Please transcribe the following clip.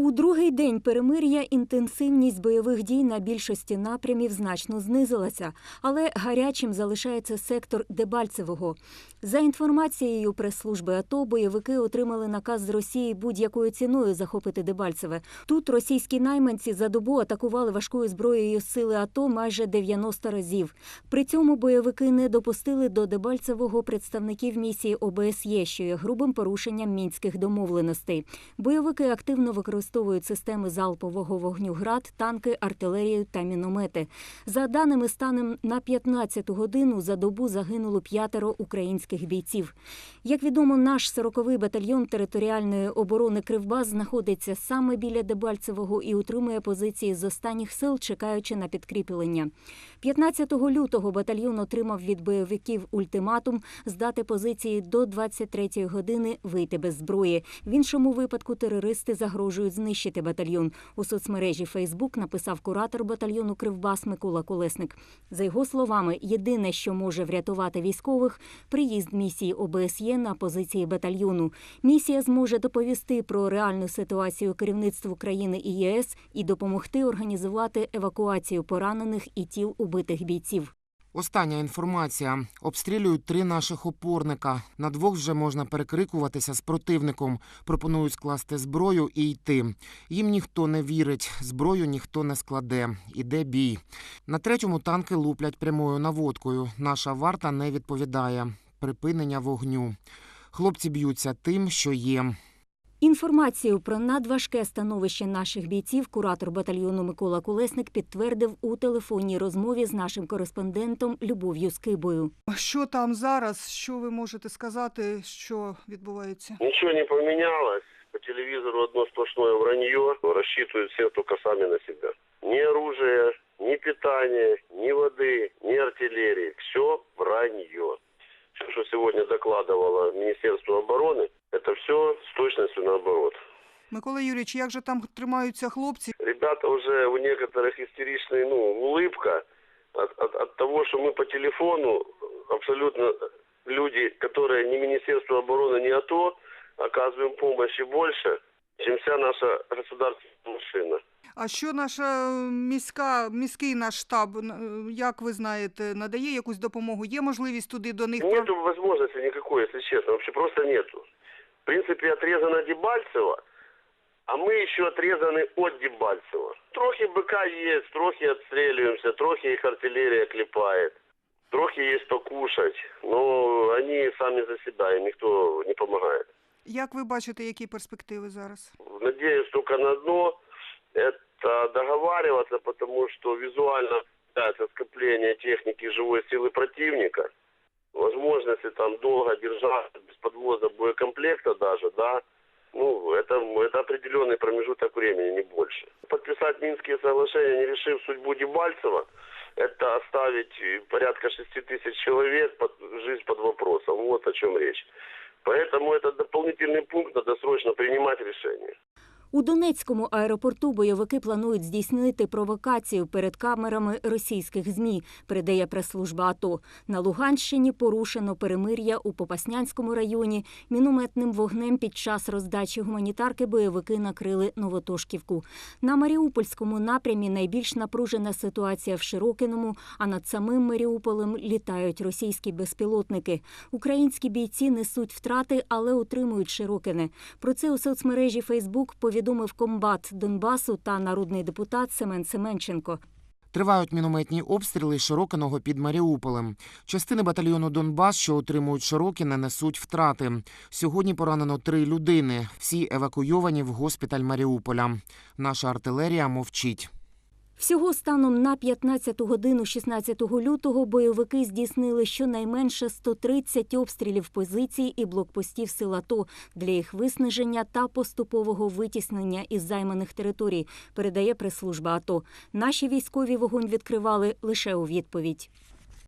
У другий день перемир'я інтенсивність бойових дій на більшості напрямів значно знизилася, але гарячим залишається сектор Дебальцевого. За інформацією прес-служби АТО, бойовики отримали наказ з Росії будь-якою ціною захопити Дебальцеве. Тут російські найманці за добу атакували важкою зброєю сили АТО майже 90 разів. При цьому бойовики не допустили до Дебальцевого представників місії ОБСЄ, що є грубим порушенням мінських домовленостей. Бойовики активно використовують системи залпового вогню град, танки, артилерію та міномети. За даними станом на 15 годину за добу загинуло п'ятеро українських бійців. Як відомо, наш 40-й батальйон територіальної оборони Кривбас знаходиться саме біля Дебальцевого і утримує позиції з останніх сил, чекаючи на підкріплення. 15 лютого батальйон отримав від бойовиків ультиматум здати позиції до 23 години вийти без зброї. В іншому випадку терористи загрожують знищити батальйон. У соцмережі Фейсбук написав куратор батальйону Кривбас Микола Колесник. За його словами, єдине, що може врятувати військових, приїзд місії ОБСЄ на позиції батальйону. Місія зможе доповісти про реальну ситуацію керівництву країни і ЄС і допомогти організувати евакуацію поранених і тіл убитих бійців. Остання інформація. Обстрілюють три наших опорника. На двох вже можна перекрикуватися з противником. Пропонують скласти зброю і йти. Їм ніхто не вірить, зброю ніхто не складе. Іде бій. На третьому танки луплять прямою наводкою. Наша варта не відповідає. Припинення вогню. Хлопці б'ються тим, що є. Інформацію про надважке становище наших бійців куратор батальйону Микола Колесник підтвердив у телефонній розмові з нашим кореспондентом Любов'ю Скибою. Що там зараз? Що ви можете сказати, що відбувається? Ничего не поменялось. По телевизору одно сплошное вранье. Рассчитывают все только сами на себя. Ни оружия, ни питания, ни воды, докладывало Министерство обороны, это все с точностью наоборот. Микола Юрійович, як же там тримаються хлопці? Ребята уже у некоторых истеричная ну, улыбка от, от, от того, что мы по телефону абсолютно люди, которые не Министерство обороны, не АТО, оказываем помощи больше, чем вся наша государственная машина. А що наша міська, міський наш штаб, як ви знаєте, надає якусь допомогу? Є можливість туди до них? Нету возможности никакой, если честно, вообще просто нету. В принципе, отрезано Дебальцево, а мы еще отрезаны от Дебальцева. Трохи БК есть, трохи отстреливаемся, трохи их артиллерия клепает. Трохи есть покушать, но они сами за себя, им никто не помогает. Як ви бачите, які перспективи зараз? Надеюсь только на одно, это договариваться, потому что визуально это скопление техники живой силы противника, возможности там долго держаться без подвоза боекомплекта даже, да, ну, это, это определенный промежуток времени, не больше. Подписать Минские соглашения, не решив судьбу Дебальцева, это оставить порядка 6 тысяч человек, под, жизнь под вопросом. Вот о чем речь. Поэтому это дополнительный пункт, надо срочно принимать решение. У Донецькому аеропорту бойовики планують здійснити провокацію перед камерами російських змі. Передає прес-служба АТО. На Луганщині порушено перемир'я у Попаснянському районі. Мінометним вогнем під час роздачі гуманітарки бойовики накрили Новотошківку. На Маріупольському напрямі найбільш напружена ситуація в Широкиному. А над самим Маріуполем літають російські безпілотники. Українські бійці несуть втрати, але утримують Широкине. Про це у соцмережі Фейсбук повідомив комбат Донбасу та народний депутат Семен Семенченко. Тривають мінометні обстріли Широкиного під Маріуполем. Частини батальйону Донбас, що отримують Широкіне, несуть втрати. Сьогодні поранено три людини. Всі евакуйовані в госпіталь Маріуполя. Наша артилерія мовчить. Всього станом на 15 годину 16 лютого бойовики здійснили щонайменше 130 обстрілів позицій і блокпостів сил АТО для їх виснаження та поступового витіснення із займаних територій, передає прес-служба АТО. Наші військові вогонь відкривали лише у відповідь.